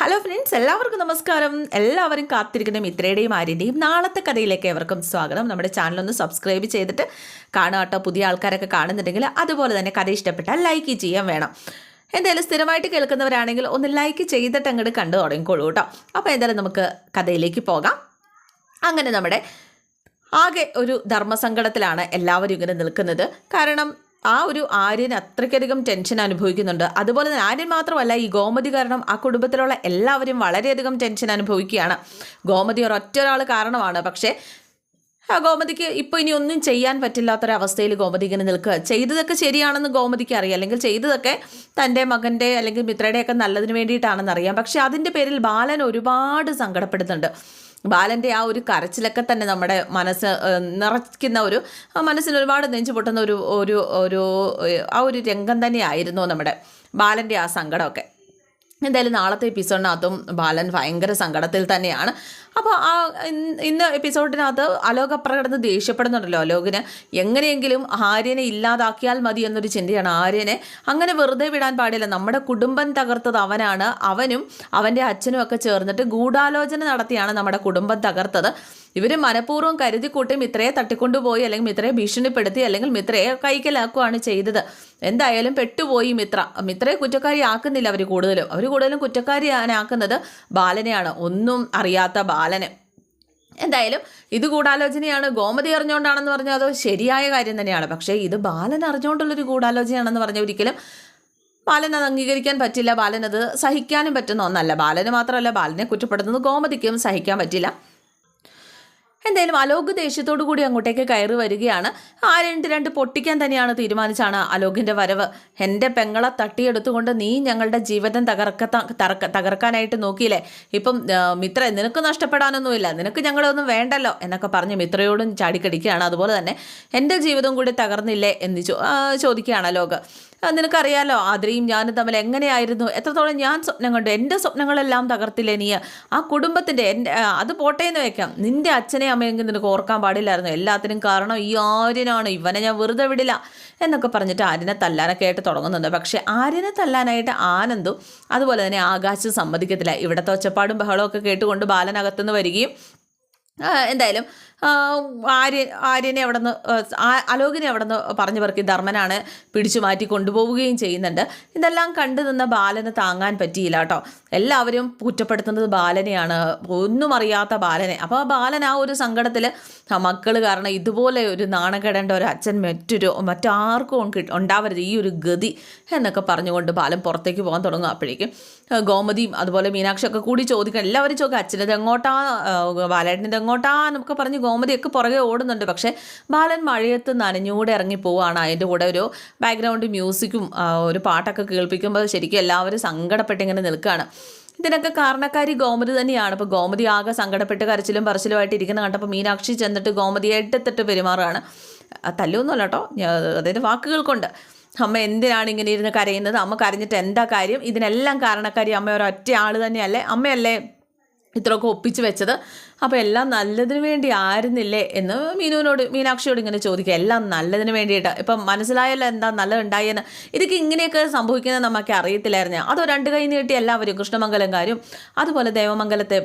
Hello friends എല്ലാവർക്കും നമസ്കാരം. എല്ലാവരും കാത്തിരിക്കുന്ന മിത്രയുടെയും ആര്യന്റെയും നാളത്തെ കഥയിലേക്ക് ഏവർക്കും സ്വാഗതം. നമ്മുടെ ചാനലൊന്ന് സബ്സ്ക്രൈബ് ചെയ്തിട്ട് കാണാട്ടോ പുതിയ ആൾക്കാരൊക്കെ കാണുന്നുണ്ടെങ്കിൽ അതുപോലെ തന്നെ കഥ ഇഷ്ടപ്പെട്ടാൽ ലൈക്ക് ചെയ്യാൻ വേണം. എന്തായാലും സ്ഥിരമായിട്ട് കേൾക്കുന്നവരാണെങ്കിൽ ഒന്ന് ലൈക്ക് ചെയ്തിട്ട് അങ്ങോട്ട് കണ്ടു തുടങ്ങിക്കോളൂ കേട്ടോ. അപ്പോൾ എന്തായാലും നമുക്ക് കഥയിലേക്ക് പോകാം. അങ്ങനെ നമ്മുടെ ആകെ ഒരു ധർമ്മസങ്കടത്തിലാണ് എല്ലാവരും ഇങ്ങനെ നിൽക്കുന്നത്. കാരണം ആ ഒരു ആര്യൻ അത്രയ്ക്കധികം ടെൻഷൻ അനുഭവിക്കുന്നുണ്ട്. അതുപോലെ തന്നെ ആര്യൻ മാത്രമല്ല ഈ ഗോമതി കാരണം ആ കുടുംബത്തിലുള്ള എല്ലാവരും വളരെയധികം ടെൻഷൻ അനുഭവിക്കുകയാണ്. ഗോമതി ഒരൊറ്റ ഒരാൾ കാരണമാണ്. പക്ഷേ ആ ഗോമതിക്ക് ഇപ്പോൾ ഇനി ഒന്നും ചെയ്യാൻ പറ്റില്ലാത്തൊരവസ്ഥയിൽ ഗോമതി ഇങ്ങനെ നിൽക്കുക. ചെയ്തതൊക്കെ ശരിയാണെന്ന് ഗോമതിക്ക് അറിയാം. അല്ലെങ്കിൽ ചെയ്തതൊക്കെ തന്റെ മകന്റെ അല്ലെങ്കിൽ മിത്രയുടെയൊക്കെ നല്ലതിന് വേണ്ടിയിട്ടാണെന്ന് അറിയാം. പക്ഷേ അതിന്റെ പേരിൽ ബാലൻ ഒരുപാട് സങ്കടപ്പെടുന്നുണ്ട്. ബാലന്റെ ആ ഒരു കരച്ചിലൊക്കെ തന്നെ നമ്മുടെ മനസ്സ് നിറയ്ക്കുന്ന ഒരു മനസ്സിന് ഒരുപാട് നെഞ്ചു പൊട്ടുന്ന ഒരു ഒരു ഒരു ആ ഒരു രംഗം തന്നെയായിരുന്നു നമ്മുടെ ബാലന്റെ ആ സങ്കടമൊക്കെ. എന്തായാലും നാളത്തെ എപ്പിസോഡിനകത്തും ബാലൻ ഭയങ്കര സങ്കടത്തിൽ തന്നെയാണ്. അപ്പോൾ ആ ഇന്ന് എപ്പിസോഡിനകത്ത് അലോക് അപ്രകടന്ന് ദേഷ്യപ്പെടുന്നുണ്ടല്ലോ അലോകിന്. എങ്ങനെയെങ്കിലും ആര്യനെ ഇല്ലാതാക്കിയാൽ മതി എന്നൊരു ചിന്തയാണ് ആര്യനെ. അങ്ങനെ വെറുതെ വിടാൻ പാടില്ല. നമ്മുടെ കുടുംബം തകർത്തത് അവനാണ്. അവനും അവന്റെ അച്ഛനും ഒക്കെ ചേർന്നിട്ട് ഗൂഢാലോചന നടത്തിയാണ് നമ്മുടെ കുടുംബം തകർത്തത്. ഇവർ മനഃപൂർവം കരുതി കൂട്ടി മിത്രയെ തട്ടിക്കൊണ്ടുപോയി അല്ലെങ്കിൽ മിത്രയെ ഭീഷണിപ്പെടുത്തി അല്ലെങ്കിൽ മിത്രയെ കൈക്കലാക്കുകയാണ് ചെയ്തത്. എന്തായാലും പെട്ടുപോയി മിത്ര. മിത്രയെ കുറ്റക്കാരി ആക്കുന്നില്ല അവർ കൂടുതലും. അവർ കൂടുതലും കുറ്റക്കാരിയാനാക്കുന്നത് ബാലനെയാണ്. ഒന്നും അറിയാത്ത ബാലനെ. എന്തായാലും ഇത് ഗൂഢാലോചനയാണ്. ഗോമതി അറിഞ്ഞുകൊണ്ടാണെന്ന് പറഞ്ഞാൽ അത് ശരിയായ കാര്യം തന്നെയാണ്? പക്ഷേ ഇത് ബാലൻ അറിഞ്ഞുകൊണ്ടുള്ളൊരു ഗൂഢാലോചനയാണെന്ന് പറഞ്ഞ ഒരിക്കലും ബാലൻ അത് അംഗീകരിക്കാൻ പറ്റില്ല. ബാലൻ അത് സഹിക്കാനും പറ്റുന്ന ഒന്നല്ല. ബാലന് മാത്രമല്ല ബാലനെ കുറ്റപ്പെടുത്തുന്നത് ഗോമതിക്കും സഹിക്കാൻ പറ്റില്ല. എന്തായാലും അലോക് ദേഷ്യത്തോടു കൂടി അങ്ങോട്ടേക്ക് കയറി വരികയാണ്. ആ രണ്ട് രണ്ട് പൊട്ടിക്കാൻ തന്നെയാണ് തീരുമാനിച്ചാണ് അലോകിന്റെ വരവ്. എന്റെ പെങ്ങളെ തട്ടിയെടുത്തുകൊണ്ട് നീ ഞങ്ങളുടെ ജീവിതം തകർക്ക തകർക്ക തകർക്കാനായിട്ട് നോക്കിയില്ലേ? ഇപ്പം മിത്ര നിനക്ക് നഷ്ടപ്പെടാനൊന്നുമില്ല. നിനക്ക് ഞങ്ങളൊന്നും വേണ്ടല്ലോ എന്നൊക്കെ പറഞ്ഞ് മിത്രയോടും ചാടിക്കടിക്കുകയാണ്. അതുപോലെ തന്നെ എന്റെ ജീവിതം കൂടി തകർന്നില്ലേ എന്ന് ചോദിക്കുകയാണ് അലോക്. നിനക്കറിയാലോ? ആദ്രയും ഞാനും തമ്മിൽ എങ്ങനെയായിരുന്നു? എത്രത്തോളം ഞാൻ സ്വപ്നം കണ്ടു? എന്റെ സ്വപ്നങ്ങളെല്ലാം തകർത്തില്ലേ നീ? ആ കുടുംബത്തിന്റെ എന്റെ അത് പോട്ടെ എന്ന് വെക്കാം നിന്റെ അച്ഛനെ അമ്മയെങ്കിൽ നിനക്ക് ഓർക്കാൻ പാടില്ലായിരുന്നു. എല്ലാത്തിനും കാരണം ഈ ആര്യനാണ്. ഇവനെ ഞാൻ വെറുതെ വിടില്ല എന്നൊക്കെ പറഞ്ഞിട്ട് ആര്യനെ തല്ലാനൊക്കെ ആയിട്ട് തുടങ്ങുന്നുണ്ട്. പക്ഷേ ആര്യനെ തല്ലാനായിട്ട് ആനന്ദും അതുപോലെ തന്നെ ആകാശം സമ്മതിക്കത്തില്ല. ഇവിടുത്തെ ഒച്ചപ്പാടും ബഹളമൊക്കെ കേട്ടുകൊണ്ട് ബാലനകത്തുനിന്ന് വരികയും എന്തായാലും ആര്യ ആര്യനെ അവിടെ നിന്ന് അലോകിനെ അവിടെ നിന്ന് പറഞ്ഞു പറക്കി ധർമ്മനാണ് പിടിച്ചു മാറ്റി കൊണ്ടുപോവുകയും ചെയ്യുന്നുണ്ട്. ഇതെല്ലാം കണ്ടു നിന്ന ബാലന് താങ്ങാൻ പറ്റിയില്ല കേട്ടോ. എല്ലാവരും കുറ്റപ്പെടുത്തുന്നത് ബാലനെയാണ്. ഒന്നും അറിയാത്ത ബാലനെ. അപ്പോൾ ബാലൻ ആ ഒരു സങ്കടത്തിൽ മക്കൾ കാരണം ഇതുപോലെ ഒരു നാണക്കെടേണ്ട ഒരു അച്ഛൻ മറ്റൊരു മറ്റാർക്കും ഉണ്ടാവരുത്. ഈ ഒരു ഗതി എന്നൊക്കെ പറഞ്ഞുകൊണ്ട് ബാലൻ പുറത്തേക്ക് പോകാൻ തുടങ്ങും. അപ്പോഴേക്കും ഗോമതിയും അതുപോലെ മീനാക്ഷിയൊക്കെ കൂടി ചോദിക്കണം. എല്ലാവരും ചോദിക്കും അച്ഛനത് എങ്ങോട്ടാ? ബാലേട്ടന്റെ എങ്ങോട്ടാ? എന്നൊക്കെ പറഞ്ഞ് ഗോമതിയൊക്കെ പുറകെ ഓടുന്നുണ്ട്. പക്ഷേ ബാലൻ മഴയത്ത് നനഞ്ഞൂടെ ഇറങ്ങി പോവാണ്. അതിന്റെ കൂടെ ഒരു ബാക്ക്ഗ്രൗണ്ട് മ്യൂസിക്കും ഒരു പാട്ടൊക്കെ കേൾപ്പിക്കുമ്പോൾ ശരിക്കും എല്ലാവരും സങ്കടപ്പെട്ടിങ്ങനെ നിൽക്കുകയാണ്. ഇതിനൊക്കെ കാരണക്കാരി ഗോമതി തന്നെയാണ്. ഇപ്പോൾ ഗോമതി ആകെ സങ്കടപ്പെട്ട് കരച്ചിലും പറച്ചിലുമായിട്ട് ഇരിക്കുന്ന കണ്ടപ്പോൾ മീനാക്ഷി ചെന്നിട്ട് ഗോമതിയായിട്ട് എത്തിട്ട് പെരുമാറുകയാണ്. തല്ലൊന്നുമല്ല കേട്ടോ. അതായത് വാക്കുകൾ കൊണ്ട്. അമ്മ എന്തിനാണ് ഇങ്ങനെ ഇരുന്ന് കരയുന്നത്? അമ്മ കരഞ്ഞിട്ട് എന്താ കാര്യം? ഇതിനെല്ലാം കാരണക്കാരി അമ്മ ഒരൊറ്റ ആൾ തന്നെയല്ലേ? അമ്മയല്ലേ? ഇത്രയൊക്കെ ഒപ്പിച്ച് വെച്ചത്. അപ്പോൾ എല്ലാം നല്ലതിന് വേണ്ടി ആയിരുന്നില്ലേ എന്ന് മീനുവിനോട് മീനാക്ഷിയോട് ഇങ്ങനെ ചോദിക്കുക. എല്ലാം നല്ലതിന് വേണ്ടിയിട്ട്. ഇപ്പം മനസ്സിലായല്ലോ എന്താ നല്ലതുണ്ടായെന്ന്. ഇതൊക്കെ ഇങ്ങനെയൊക്കെ സംഭവിക്കുന്നത് നമുക്ക് അറിയത്തില്ലായിരുന്നു. അതോ രണ്ട് കൈ നീട്ടി എല്ലാവരും കൃഷ്ണമംഗലംകാരും അതുപോലെ ദേവമംഗലത്തെ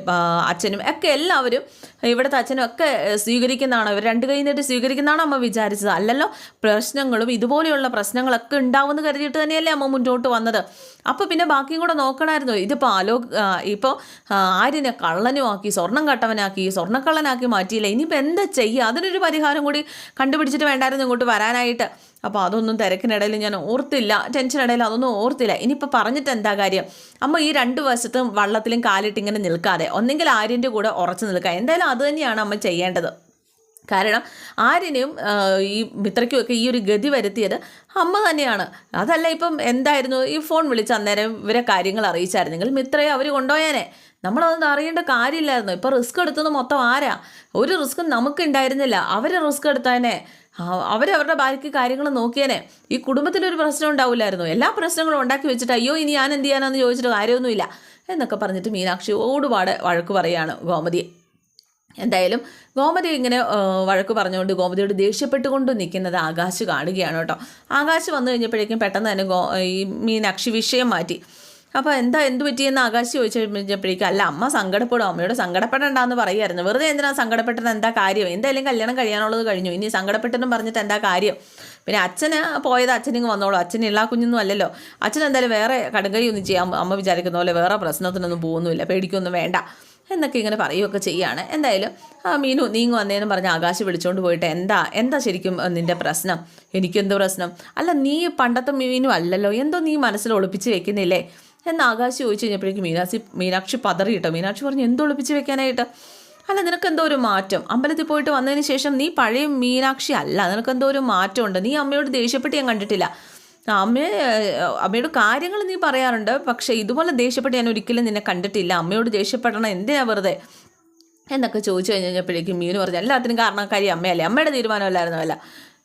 അച്ഛനും ഒക്കെ എല്ലാവരും ഇവിടുത്തെ അച്ഛനും ഒക്കെ സ്വീകരിക്കുന്നതാണോ? ഇവർ രണ്ട് കൈ നീട്ടി സ്വീകരിക്കുന്നതാണോ അമ്മ വിചാരിച്ചത്? അല്ലല്ലോ പ്രശ്നങ്ങളും ഇതുപോലെയുള്ള പ്രശ്നങ്ങളൊക്കെ ഉണ്ടാവുമെന്ന് കരുതിയിട്ട് തന്നെയല്ലേ അമ്മ മുന്നോട്ട് വന്നത്. അപ്പോൾ പിന്നെ ബാക്കിയും കൂടെ നോക്കണമായിരുന്നു. ഇതിപ്പോൾ ആലോ ഇപ്പോൾ ആര്യനെ കള്ളനുമാക്കി സ്വർണം കട്ടവനാക്കി സ്വർണക്കള്ളനാക്കി മാറ്റിയില്ല? ഇനിയിപ്പോൾ എന്താ ചെയ്യുക അതിനൊരു പരിഹാരം കൂടി കണ്ടുപിടിച്ചിട്ട് വേണ്ടായിരുന്നു ഇങ്ങോട്ട് വരാനായിട്ട്. അപ്പോൾ അതൊന്നും തിരക്കിനിടയിൽ ഞാൻ ഓർത്തില്ല. ടെൻഷനിടയിൽ അതൊന്നും ഓർത്തില്ല. ഇനിയിപ്പോൾ പറഞ്ഞിട്ട് എന്താ കാര്യം? അമ്മ ഈ രണ്ട് വശത്തും വള്ളത്തിലും കാലിട്ട് ഇങ്ങനെ നിൽക്കാതെ ഒന്നെങ്കിൽ ആര്യന്റെ കൂടെ ഉറച്ചു നിൽക്കുക. എന്തായാലും അത് തന്നെയാണ് അമ്മ ചെയ്യേണ്ടത്. കാരണം ആര്യനും ഈ മിത്രയ്ക്കുമൊക്കെ ഈ ഒരു ഗതി വരുത്തിയത് അമ്മ തന്നെയാണ്. അതല്ല ഇപ്പം എന്തായിരുന്നു? ഈ ഫോൺ വിളിച്ച് അന്നേരം ഇവരെ കാര്യങ്ങൾ അറിയിച്ചായിരുന്നെങ്കിൽ മിത്രയെ അവർ കൊണ്ടുപോയാനെ. നമ്മളതൊന്നും അറിയേണ്ട കാര്യമില്ലായിരുന്നു. ഇപ്പോൾ റിസ്ക് എടുത്തത് മൊത്തം ആരാ? ഒരു റിസ്ക്കും നമുക്ക് ഉണ്ടായിരുന്നില്ല അവർ റിസ്ക് എടുത്തതിനെ. അവരവരുടെ ബാക്കി കാര്യങ്ങൾ നോക്കിയേനെ. ഈ കുടുംബത്തിലൊരു പ്രശ്നം ഉണ്ടാവില്ലായിരുന്നു. എല്ലാ പ്രശ്നങ്ങളും ഉണ്ടാക്കി വെച്ചിട്ട് അയ്യോ ഇനി ഞാൻ എന്ത് ചെയ്യാനാണെന്ന് ചോദിച്ചിട്ട് കാര്യമൊന്നുമില്ല. എന്നൊക്കെ പറഞ്ഞിട്ട് മീനാക്ഷി ഓടുപാട് വഴക്ക് പറയാണ് ഗോമതിയെ. എന്തായാലും ഗോമതി ഇങ്ങനെ വഴക്ക് പറഞ്ഞുകൊണ്ട് ഗോമതിയോട് ദേഷ്യപ്പെട്ടുകൊണ്ട് നിൽക്കുന്നത് ആകാശ് കാണുകയാണ് കേട്ടോ. ആകാശ് വന്നു കഴിഞ്ഞപ്പോഴേക്കും പെട്ടെന്ന് തന്നെ ഗോ ഈ മീനാക്ഷി വിഷയം മാറ്റി. അപ്പോൾ എന്താ എന്ത് പറ്റിയെന്ന് ആകാശ് ചോദിച്ചു കഴിഞ്ഞപ്പോഴേക്കും അല്ല അമ്മ സങ്കടപ്പെടും അമ്മയോട് സങ്കടപ്പെടണ്ടെന്ന് പറയുമായിരുന്നു. വെറുതെ എന്തിനാണ് സങ്കടപ്പെട്ടത്? എന്താ കാര്യം? എന്തായാലും കല്യാണം കഴിയാനുള്ളത് കഴിഞ്ഞു. ഇനി സങ്കടപ്പെട്ടെന്നും പറഞ്ഞിട്ട് എന്താ കാര്യം? പിന്നെ അച്ഛന് പോയത് അച്ഛനിങ്ങ് വന്നോളൂ. അച്ഛൻ എല്ലാ കുഞ്ഞൊന്നും അല്ലല്ലോ. അച്ഛൻ എന്തായാലും വേറെ കടുകൈ ഒന്നും ചെയ്യാം അമ്മ വിചാരിക്കുന്ന പോലെ വേറെ പ്രശ്നത്തിനൊന്നും പോകുന്നില്ല പേടിക്കൊന്നും വേണ്ട. എന്നൊക്കെ ഇങ്ങനെ പറയുകയൊക്കെ ചെയ്യുകയാണ് എന്തായാലും ആ മീനു നീങ്ങു വന്നേന്ന് പറഞ്ഞ് ആകാശ് വിളിച്ചുകൊണ്ട് പോയിട്ട് എന്താ എന്താ ശരിക്കും നിന്റെ പ്രശ്നം? എനിക്കെന്തോ പ്രശ്നം? അല്ല നീ പണ്ടത്തെ മീനു അല്ലല്ലോ. എന്തോ നീ മനസ്സിൽ ഒളിപ്പിച്ച് വെക്കുന്നില്ലേ? എന്ന് ആകാശ് ചോദിച്ചു കഴിഞ്ഞപ്പോഴേക്കും മീനാക്ഷി മീനാക്ഷി പതറിയിട്ടോ? മീനാക്ഷി പറഞ്ഞു എന്തോ ഒളിപ്പിച്ച് വെക്കാനായിട്ട്? അല്ല നിനക്ക് നിനക്കെന്തോ ഒരു മാറ്റം? അമ്പലത്തിൽ പോയിട്ട് വന്നതിന് ശേഷം നീ പഴയ മീനാക്ഷി അല്ല. നിനക്കെന്തോ ഒരു മാറ്റമുണ്ട്. നീ അമ്മയോട് ദേഷ്യപ്പെട്ട് ഞാൻ കണ്ടിട്ടില്ല. അമ്മയെ അമ്മയോട് കാര്യങ്ങൾ നീ പറയാറുണ്ട്. പക്ഷേ ഇതുപോലെ ദേഷ്യപ്പെട്ട് ഞാൻ ഒരിക്കലും നിന്നെ കണ്ടിട്ടില്ല. അമ്മയോട് ദേഷ്യപ്പെടണം എന്തിനാ വെറുതെ? എന്നൊക്കെ ചോദിച്ചു കഴിഞ്ഞപ്പോഴേക്കും മീനു പറഞ്ഞു എല്ലാത്തിനും കാരണക്കാരി അമ്മയല്ലേ? അമ്മയുടെ തീരുമാനമല്ലായിരുന്നു അല്ല?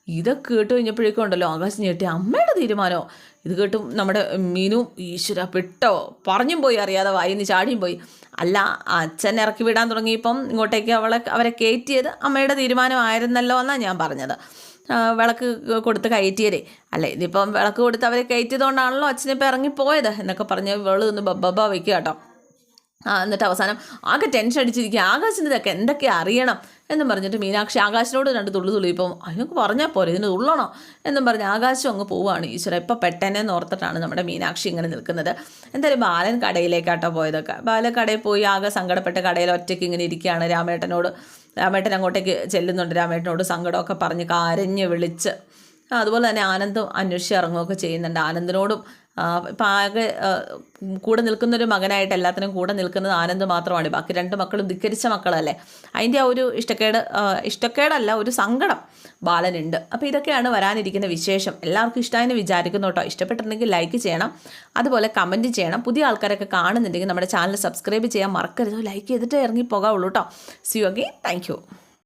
ഇതൊക്കെ കേട്ട് കഴിഞ്ഞപ്പോഴേക്കും ഉണ്ടല്ലോ ആകാശം ഞെട്ടി. അമ്മയുടെ തീരുമാനമോ ഇത് കേട്ടും നമ്മുടെ മീനു ഈശ്വര പെട്ടോ. പറഞ്ഞും പോയി അറിയാതെ വായിന്ന് ചാടിയും പോയി. അല്ല അച്ഛൻ ഇറക്കി വിടാൻ തുടങ്ങിയപ്പം ഇങ്ങോട്ടേക്ക് അവളെ അവരെ കയറ്റിയത് അമ്മയുടെ തീരുമാനമായിരുന്നല്ലോ എന്നാണ് ഞാൻ പറഞ്ഞത്. വിളക്ക് കൊടുത്ത് കയറ്റിയതേ. അല്ലേ ഇതിപ്പം വിളക്ക് കൊടുത്ത് അവരെ കയറ്റിയതുകൊണ്ടാണല്ലോ അച്ഛനിപ്പോൾ ഇറങ്ങിപ്പോയത് എന്നൊക്കെ പറഞ്ഞ് ഇവൾ ഒന്ന് ബബ്ബ വയ്ക്കുക കേട്ടോ. ആ എന്നിട്ട് അവസാനം ആകെ ടെൻഷൻ അടിച്ചിരിക്കുക. ആകാശിന് ഇതൊക്കെ എന്തൊക്കെ അറിയണം എന്നും പറഞ്ഞിട്ട് മീനാക്ഷി ആകാശിനോട് രണ്ട് തുള്ളി ഇപ്പം അതിനൊക്കെ പറഞ്ഞാൽ പോരെ ഇതിന് തുള്ളണോ? എന്നും പറഞ്ഞ് ആകാശം അങ്ങ് പോവുകയാണ് ഈശ്വര ഇപ്പം പെട്ടെന്ന് ഓർത്തിട്ടാണ് നമ്മുടെ മീനാക്ഷി ഇങ്ങനെ നിൽക്കുന്നത്. എന്തായാലും ബാലൻ കടയിലേക്കാട്ടോ പോയതൊക്കെ. ബാലൻ കടയിൽ പോയി ആകെ സങ്കടപ്പെട്ട് കടയിൽ ഒറ്റയ്ക്ക് ഇങ്ങനെ ഇരിക്കുകയാണ് രാമേട്ടനോട്. രാമേട്ടൻ അങ്ങോട്ടേക്ക് ചെല്ലുന്നുണ്ട്. രാമേട്ടനോട് സങ്കടമൊക്കെ പറഞ്ഞ് കരഞ്ഞ് വിളിച്ച്. അതുപോലെ തന്നെ ആനന്ദം അന്വേഷിച്ച് ഇറങ്ങുകയൊക്കെ ചെയ്യുന്നുണ്ട്. ആനന്ദിനോടും ഇപ്പം ആകെ കൂടെ നിൽക്കുന്നൊരു മകനായിട്ട് എല്ലാത്തിനും കൂടെ നിൽക്കുന്നത് ആനന്ദ് മാത്രമാണ്. ബാക്കി രണ്ട് മക്കളും ധിക്കരിച്ച മക്കളല്ലേ. അതിന്റെ ആ ഒരു ഇഷ്ടക്കേട് ഇഷ്ടക്കേടല്ല ഒരു സങ്കടം ബാലനുണ്ട്. അപ്പോൾ ഇതൊക്കെയാണ് വരാനിരിക്കുന്ന വിശേഷം. എല്ലാവർക്കും ഇഷ്ടമായെന്ന് വിചാരിക്കുന്നു കേട്ടോ ഇഷ്ടപ്പെട്ടിട്ടുണ്ടെങ്കിൽ ലൈക്ക് ചെയ്യണം. അതുപോലെ കമന്റ് ചെയ്യണം. പുതിയ ആൾക്കാരൊക്കെ കാണുന്നുണ്ടെങ്കിൽ നമ്മുടെ ചാനൽ സബ്സ്ക്രൈബ് ചെയ്യാൻ മറക്കരുത്. ലൈക്ക് ചെയ്തിട്ട് ഇറങ്ങി പോകാവുള്ളൂ കേട്ടോ സി അഗെയിൻ താങ്ക്